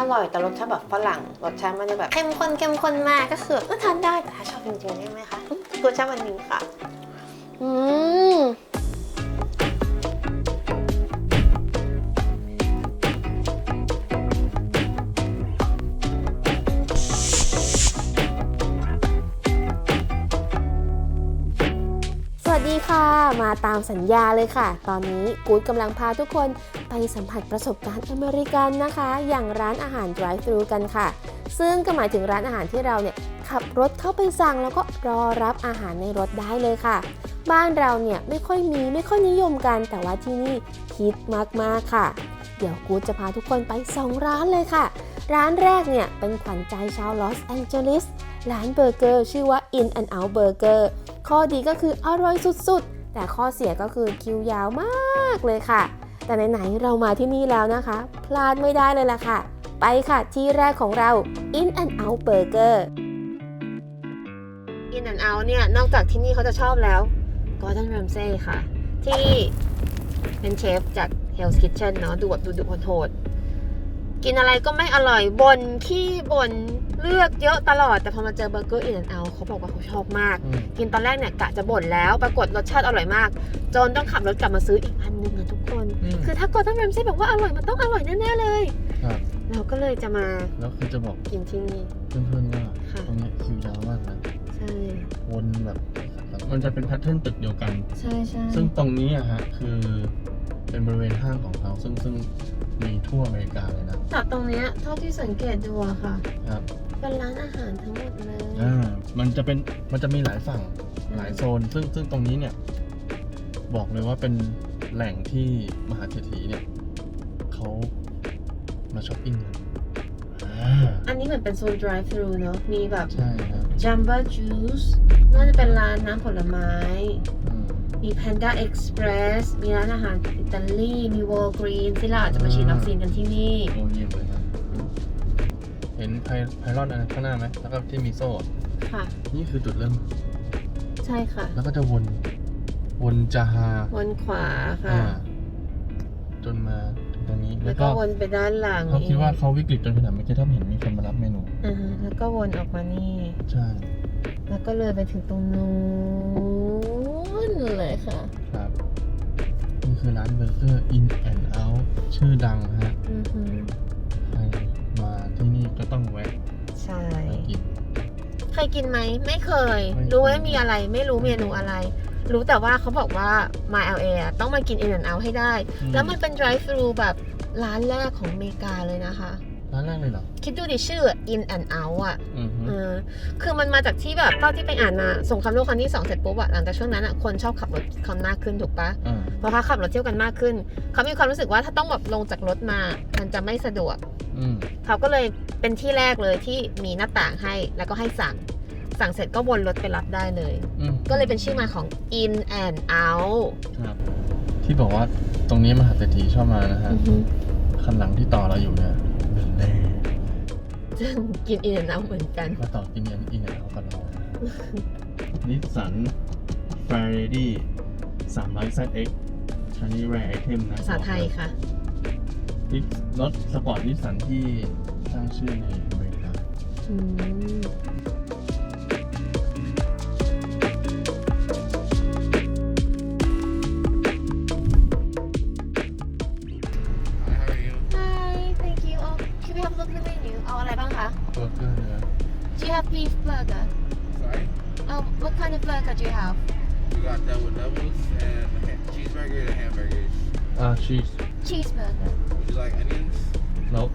อร่อยแต่รสชาติแบบฝรั่งรสชาติมันจะแบบเข้มข้นเข้มข้นมากก็คือก็ทานได้แต่ถ้าชอบจริงๆได้ไหมคะรสชาติวันนี้ค่ะ อืม สวัสดีค่ะ มาตามสัญญาเลยค่ะ ตอนนี้กู๊ดกำลังพาทุกคนไปสัมผัสประสบการณ์อเมริกันนะคะ อย่างร้านอาหาร drive thru กันค่ะ ซึ่งก็หมายถึงร้านอาหารที่เราเนี่ยขับรถเข้าไปสั่งแล้วก็รอรับอาหารในรถได้เลยค่ะ บ้านเราเนี่ยไม่ค่อยมีไม่ค่อยนิยมกัน แต่ว่าที่นี่ฮิตมากๆค่ะ เดี๋ยวกู๊ดจะพาทุกคนไปสองร้านเลยค่ะ ร้านแรกเนี่ยเป็นขวัญใจชาวลอสแองเจลิสร้านเบอร์เกอร์ชื่อว่า In and Out Burger ข้อดีก็คืออร่อยสุดๆ แต่ข้อเสียก็คือคิวยาวมากเลยค่ะ แต่ไหนๆเรามาที่นี่แล้วนะคะ พลาดไม่ได้เลยล่ะค่ะ ไปค่ะที่แรกของเรา In and Out Burger In and Out เนี่ย นอกจากที่นี่เขาจะชอบแล้ว Gordon Ramsay ค่ะ ที่เป็นเชฟจาก Hell's Kitchen เนาะดูแบบดูดุโหดกินอะไรก็ไม่อร่อยบนขี้บน เลือกเยอะตลอดแต่พอมาเจอเบอร์เกอร์ In and Out เขาบอกว่าเขาชอบมากอืมกินตอนแรกเนี่ยกะจะบ่นแล้วปรากฏรสชาติอร่อยมาก จนต้องขับรถกลับมาซื้ออีกอันหนึงนะทุกคนอืมคือถ้ากดต้องแรมซี่บอกว่าอร่อยมันต้องอร่อยแน่ๆเลยครับเราก็เลยจะมาแล้วคือจะบอกกินที่นี่เพื่อนๆว่าค่ะตรงเนี้ยคิวยาวมากนะใช่วนแบบมันจะเป็นแพทเทิร์นตึกเดียวกันใช่ใช่ซึ่งตรงนี้อะฮะคือเป็นบริเวณห้างของเขาซึ่งซึ่งมีทั่วอเมริกาเลยนะจากตรงเนี้ยเท่าที่สังเกตดูอะค่ะ ครับ เป็นร้านอาหารทั้งหมดเลยอ่ามันจะเป็นมันจะมีหลายฝั่งหลายโซน ซึ่งซึ่งตรงนี้เนี่ย บอกเลยว่าเป็นแหล่งที่มหาเศรษฐีเนี่ยเขามาช้อปปิ้งกันอ่าอันนี้เหมือนเป็นโซน drive thru เนอะมีแบบ ใช่ครับ Jamba Juice น่าจะเป็นร้านน้ำผลไม้ อืม มี Panda Express มีร้านอาหารอิตาลี มี Walgreens ที่เราอาจจะมาฉีดวัคซีนกันที่นี่ โอ้เยี่ยมเลยครับ เห็นไพไพลอนอันข้างหน้าไหมแล้วก็ที่มีโซ่อะค่ะ นี่คือจุดเริ่ม ใช่ค่ะ แล้วก็จะวน วนจาฮาวนขวาอ่าค่ะจนมาถึงตรงนี้ แล้แล้ววก็ก็วนไปด้านหลังเขาคิดว่าอีกเขาวิกฤตจนขนาดไม่อกี้ถ้าเห็นมีคนมารับเมนู อ่าฮะแล้วก็วนออกมานี่ ใช่ แล้วก็เลยไปถึงตรงนู้นเลยค่ะ ครับ นี่คือร้านเบอร์เกอร์ In and Out ชื่อดังฮะ ยกินไหมไม่เคยไม่เคย รู้ว่ามีอะไรไม่รู้เมนูอะไร รู้แต่ว่าเขาบอกว่า My LA อะต้องมากิน In and Out ให้ได้ แล้วมันเป็น drive thru แบบร้านแรกของอเมริกาเลยนะคะ ร้านแรกเลยเหรอ คิดดูดิชื่อ In and Out อะอือฮึเออคือมันมาจากที่แบบเท่าที่ไปอ่านมาสงครามโลกครั้งที่สองเสร็จปุ๊บอะหลังจากช่วงนั้นอะคนชอบขับรถคำมากขึ้นถูกปะอ่าเพราะเขาขับรถเที่ยวกันมากขึ้น เขามีความรู้สึกว่าถ้าต้องแบบลงจากรถมา มันจะไม่สะดวก อืมเขาก็เลยเป็นที่แรกเลยที่มีหน้าต่างให้แล้วก็ให้สั่ง สั่งเสร็จก็วนรถไปรับได้เลย อืมก็เลยเป็นชื่อมาของ in and out ครับ ที่บอกว่าตรงนี้มหาเศรษฐีชอบมานะฮะอือฮึคันหลังที่ต่อเราอยู่เนี่ยเบลเล่ ซึ่งกิน in and out เหมือนกัน มาต่อกินเงินอินเอากับเรานิสสันฟาร์ดี้สามร้อย ZX คันนี้แรไอเทมนะภาษาไทยค่ะนี่รถสปอร์ตนิสสันที่สร้างชื่อในอเมริกา What kind of uh, burger do you have? We got double doubles and cheeseburger and hamburgers. Uh, cheese. Cheeseburger. Would you like onions? Nope.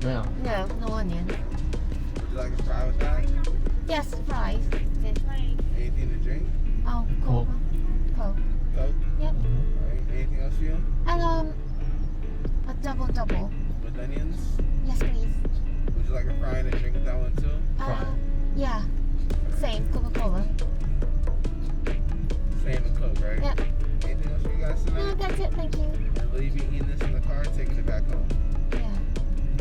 No. No, no onion. Would you like a fry with that? Yes, fries. Anything to drink? Oh, Coke. Coke. Coke? Yep. Right. Anything else for you? And um, a double double. With onions? Yes, please. Would you like a fry and a drink with that one too? Uh, fry. Yeah. Same Coca-Cola Same and Coke, right? Yep. Anything else for you guys no tonight? that's it thank you And will you be eating this in the car or taking it back home? yeah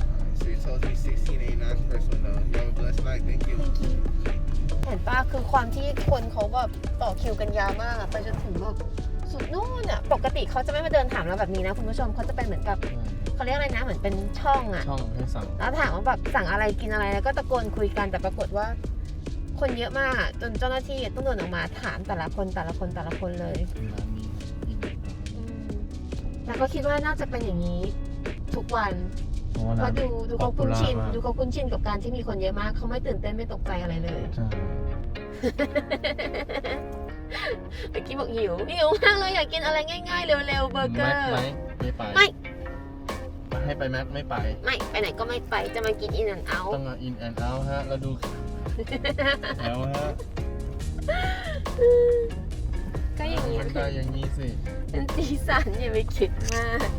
Alright, so you told me 1689 the first window. You have a blessed night. Thank you. thank you เห็นป่ะคือความที่คนเขาแบบต่อคิวกันยาวมากอะไปจนถึงแบบสุดนู่นอะปกติเขาจะไม่มาเดินถามเราแบบนี้นะคุณผู้ชมเขาจะเป็นเหมือนกับเขาเรียกอะไรนะเหมือนเป็นช่องอะช่องให้สั่งแล้วถามว่าแบบสั่งอะไรกินอะไรแล้วก็ตะโกนคุยกันแต่ปรากฏว่า คนเยอะมากอะจนเจ้าหน้าที่ต้องเดินออกมาถามแต่ละคนแต่ละคนแต่ละคนเลยร้านนี้อินอืมแล้วก็คิดว่าน่าจะเป็นอย่างนี้ทุกวันเพราะว่าเพร้านราะดูดูเขาคุ้นชิน popular มากดูเขาคุ้นชินกับการที่มีคนเยอะมาก เขาไม่ตื่นเต้นไม่ตกใจอะไรเลยใช่เมื่อกี้บอกหิวหิวมากเลยอยากกินอะไรง่ายๆเร็วๆเบอร์เกอแม็กร์ไหมไม่ไปไม่ให้ไปแม็กไม่ไป ไม่ไปไหนก็ไม่ไปจะมากินอินแอนเอาต้องมาอินแอนด์เอาฮะแล้วดู แล้วฮะก็อย่างนี้มันได้อย่างนี้สิ เป็นสีสันอย่าไปคิดมาก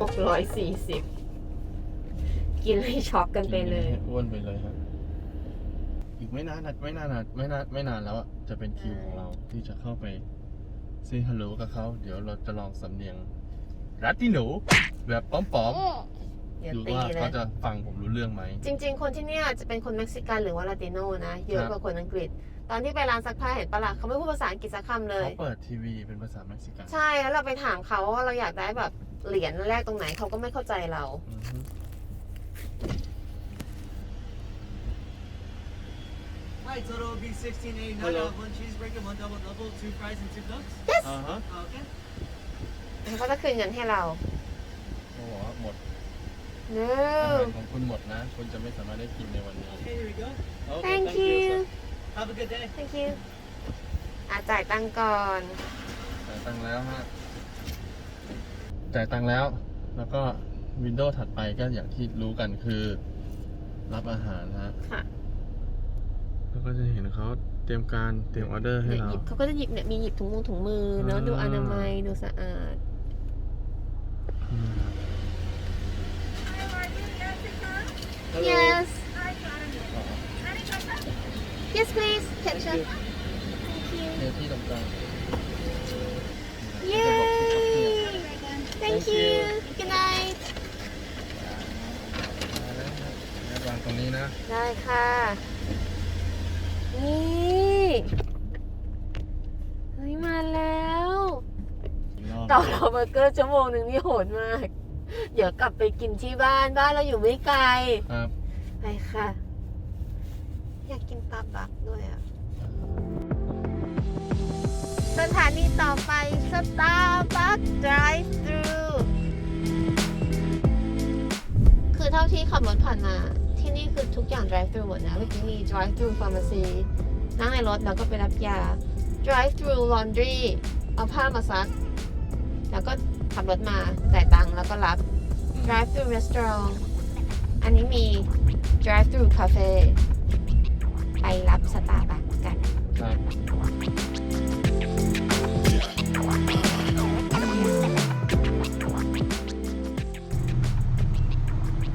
หกร้อยสี่สิบ กินให้ช็อกกันไปเลย อ้วนไปเลยครับ อีกไม่นานนะไม่นานนะไม่นานไม่นานแล้วอะ จะเป็นคิวของเราที่จะเข้าไปซีฮัลโหลกับเขา เดี๋ยวเราจะลองสำเนียงรัตติหนูแบบป้อมเดี๋ๆยวดูตีว่าเลเขายจะฟังผมรู้เรื่องไหม จริง ๆ คนที่เนี่ยจะเป็นคนเม็กซิกันหรือว่าลาติโนนะ เยอะครับกว่าคนอังกฤษ ตอนที่ไปร้านซักผ้าเห็นปะล่ะเขาไม่พูดภาษาอังกฤษสักคำเลย เขาเปิดทีวีเป็นภาษาเม็กซิกัน ใช่ แล้วเราไปถามเขาว่าเราอยากได้แบบเหรียญแรกตรงไหนเขาก็ไม่เข้าใจเรา อือฮึ Hi, total will be 16.89. Hello. Uh, one cheeseburger, one double double, two fries, and two cokes. อ่าฮะ Uh, okay. เขาก็จะคืนเงินให้เราเขาบอกว่าหมด no อาหารของคุณหมดนะ คุณจะไม่สามารถได้กินในวันนี้ Okay, here we go. โอเค thank you sir. Have a good day. thank you อาจ่ายตังค์ก่อน จ่ายตังค์แล้วฮะ จ่ายตังค์แล้ว แล้วก็วินโดว์ถัดไปก็อย่างที่รู้กันคือ รับอาหารฮะ ค่ะแล้ว ก็จะเห็นเขาเตรียมการเตรียมออเดอร์ให้เนี่ยเรา หยิบเขาก็จะหยิบเนี่ยมีหยิบถุงมือถุงมือเนาะอ่า ดูอนามัยดูสะอาด อืม yes อ๋อ yes please ketchup เนี่ยที่ตรงกลาง yay thank you good night มาแล้วฮะแล้ววางตรงนี้นะ ได้ค่ะนี่ เฮ้ยมาแล้วรอบต่อเราเบอร์เกอร์ชั่วโมงหนึ่งนี่โหดมาก เดี๋ยวกลับไปกินที่บ้านบ้านเราอยู่ไม่ไกลครับไปค่ะ อยากกินตาบักด้วยอะ สถานีต่อไป Starbucks Drive Thru คือเท่าที่ขับรถผ่านมา ที่นี่คือทุกอย่าง drive thru หมดนะเมื่อกี้มี drive thru pharmacy นั่งในรถแล้วก็ไปรับยา drive thru laundry เอาผ้ามาซัก แล้วก็ขับรถมาจ่ายตังค์แล้วก็รับ drive thru restaurant อันนี้มี drive thru cafe ไปรับสตาร์บัคกันครับ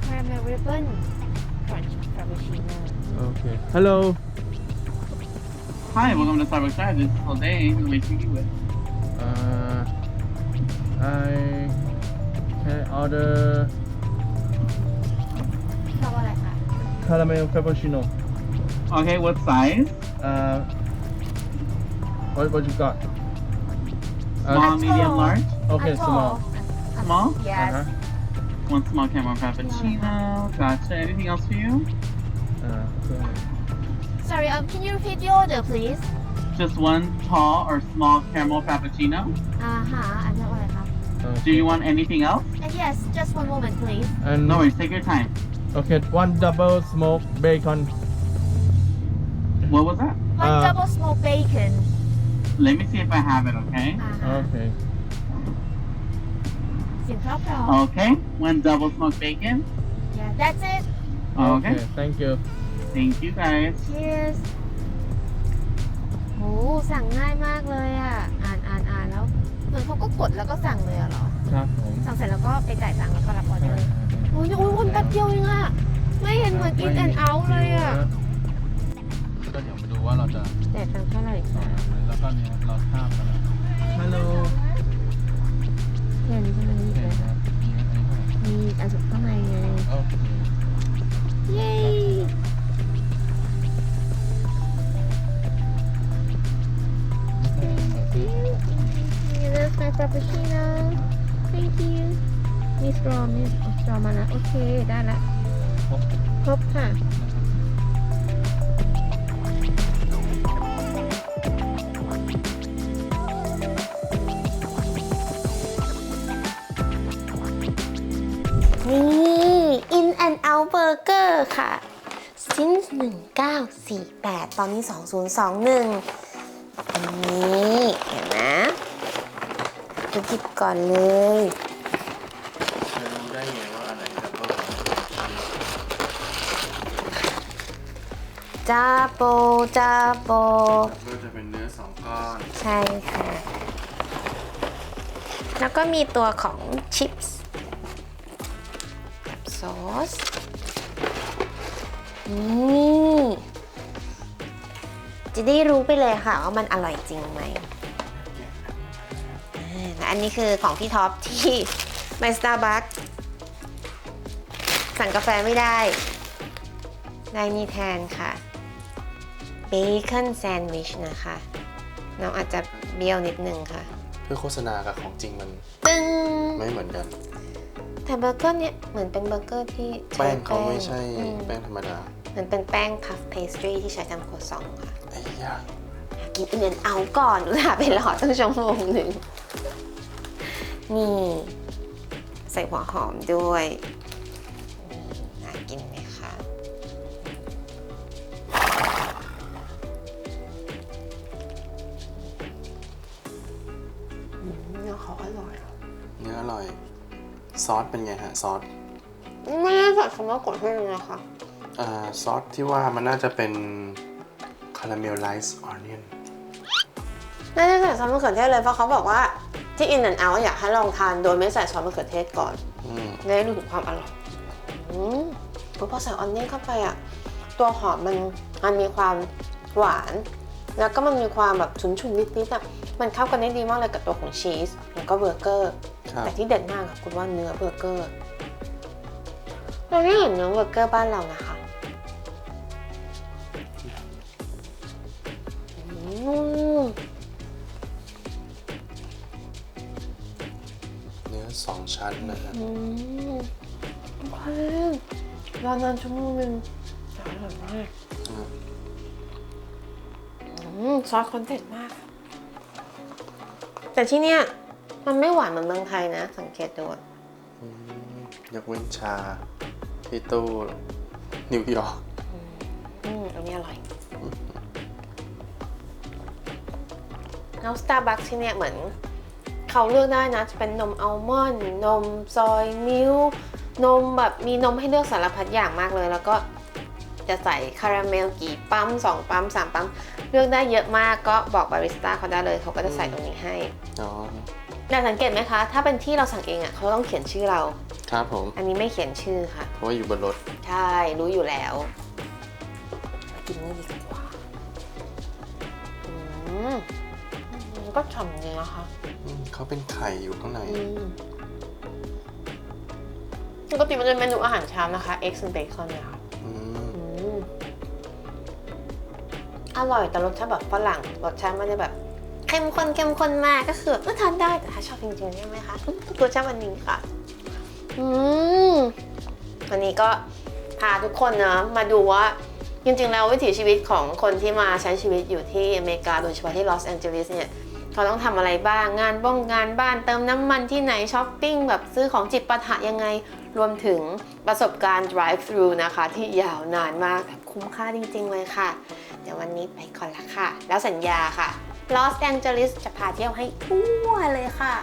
caramel ribbon crunch frappuccino โอเค ฮัลโหล Hi, welcome to Starbucks Drive. This is Jose. Who may I speak with? uh I can order ชอบอะไรคะ caramel cappuccino Okay, what size? uh what what you got Small, medium, tall. large? okay A small tall. Small? yes uh-huh. One small caramel frappuccino. Gotcha. Anything else for you? uh sorry um can you repeat the order please Just one tall or small caramel frappuccino. อ่าฮะอันนี้อะไรคะ Do you want anything else? Uh, yes just one moment please and No worries. Take your time. okay one double smoked bacon What was that? one Uh, double smoked bacon Let me see if I have it. Okay. อ่าฮะ okay เสียงเพราะเพราะ Okay. One double smoked bacon. yeah that's it Okay. thank you Thank you guys. cheers โหสั่งง่ายมากเลยอะ อ่านอ่านอ่านแล้ว เหมือนเขาก็กดแล้วก็สั่งเลยอะเหรอ ครับผมสั่งเสร็จแล้วก็ไปจ่ายตังค์แล้วก็รับออเดอร์โอ้ยโอ้ยคนแป๊บเดียวเองอะไม่เห็นเหมือนกินแอนเอาเลยอะก็เดี๋ยวมาดูว่าเราจะจ่ายตังค์เท่าไหร่คะแล้วก็เนี่ยเราข้ามมาแล้วฮัลโหลเห็นใช่ไหมนี่เห็นเลยครับมีอะไรบ้างมีอันสุดข้างในไงโอเคเย้ ปชิโน่ thank you มีสตรอมีสตรอมาแล้วโอเคได้ละครบค่ะนี่ In and Out Burger ค่ะ since 1948 ตอนนี้ 2021อันนี้เห็นนะ จะหยิบก่อนเลยจะรู้ได้ไงว่าอะไรดับเบิลจาโปจาโปก็จะเป็นเนื้อสองก้อนใช่ค่ะ แล้วก็มีตัวของชิปส์กับซอส นี่ จะได้รู้ไปเลยค่ะว่ามันอร่อยจริงไหม อ่าและอันนี้คือของพี่ท็อปที่ในสตาร์บัคสั่งกาแฟไม่ได้ ได้นี่แทนค่ะเบคอนแซนด์วิชนะคะ น้องอาจจะเบี้ยวนิดนึงค่ะ เพื่อโฆษณากับของจริงมันตึ้งไม่เหมือนกัน แต่เบอร์เกอร์เนี่ยเหมือนเป็นเบอร์เกอร์ที่ใช้แป้งเขาไม่ใช่อืมแป้งธรรมดาเหมือนเป็นแป้งพัฟเพสตรีที่ใช้ทำครัวซองค่ะ ไอ้ยากินอินเนเอาก่อนอุตส่าห์ไปรอตั้งชั่วโมงหนึ่ง นี่ใส่หัวหอมด้วยนี่น่ากินไหมคะอืมเนื้อเขาอร่อยเนื้ออร่อย ซอสเป็นไงฮะ ซอสไม่ได้ใส่คำว่ากดให้เลยนะคะอ่าซอสที่ว่ามันน่าจะเป็นคาราเมลไลซ์ออนเนียนน่าจะใส่ซอสมะเขือเทศเลยเพราะเขาบอกว่า ที่ In and Out อยากให้ลองทานโดยไม่ใส่ซอสมะเขือเทศก่อนอืมได้รู้ถึงความอร่อยอืมพอใส่ออนเนียนเข้าไปอะ ตัวหอมมันมันมีความหวาน แล้วก็มันมีความแบบฉุนๆนิดๆอะมันเข้ากันได้ดีมากเลยกับตัวของชีสแล้วก็เบอร์เกอร์ ครับ แต่ที่เด่นมากอะคุณว่าเนื้อเบอร์เกอร์เราไม่เห็นเนื้อเบอร์เกอร์บ้านเรานะคะอืม อสองชั้นนะฮะอืมโอเครอนานชั่วโมงหนึงแต่อร่อยมากอืมอืมซอสคอนเด็ดมาก แต่ที่เนี้ยมันไม่หวานเหมือนเมืองไทยนะ สังเกตดูอะอืมยกเว้นชาที่ตู้นิวยอร์กอืมอันนี้อร่อย แล้วสตาร์บัคที่เนี่ยเหมือน เขาเลือกได้นะ จะเป็นนมอัลมอนด์นมซอยมิลค์นมแบบมีนมให้เลือกสารพัดอย่างมากเลย แล้วก็จะใส่คาราเมลกี่ปั๊มสองปั๊มสามปั๊ม เลือกได้เยอะมากก็บอกบาริสต้าเขาได้เลยเขาก็จะใส่ตรงนี้ให้อ๋อแต่สังเกตไหมคะ ถ้าเป็นที่เราสั่งเองอะเขาต้องเขียนชื่อเรา ครับผม อันนี้ไม่เขียนชื่อค่ะ เพราะว่าอยู่บนรถ ใช่ รู้อยู่แล้วมากินนี่ดีกว่าอืม มันก็ฉ่ำดีนะคะอืมเขาเป็นไข่อยู่ข้างในอืมปกติมันจะเป็นเมนูอาหารเช้านะคะ eggs and bacon เนี่ยค่ะอืมอืมอร่อยแต่รสชาติแบบฝรั่ง รสชาติไม่ได้แบบเข้มข้นเข้มข้นมากก็คือก็ทานได้แต่ถ้าชอบจริงๆใช่ไหมคะรสชาติวันนี้ค่ะ อืมวันนี้ก็พาทุกคนนะมาดูว่า จริงๆ แล้ววิถีชีวิตของคนที่มาใช้ชีวิตอยู่ที่อเมริกาโดยเฉพาะที่ลอสแอนเจลิสเนี่ย เขาต้องทำอะไรบ้างงานบ้องงานบ้านเติมน้ำมันที่ไหนช้อปปิ้งแบบซื้อของจิบปะทะยังไง รวมถึงประสบการณ์ drive thru นะคะ ที่ยาวนานมากแบบคุ้มค่าจริง ๆ เลยค่ะ เดี๋ยววันนี้ไปก่อนละค่ะ แล้วสัญญาค่ะลอสแองเจลิสจะพาเที่ยวให้ทั่วเลยค่ะ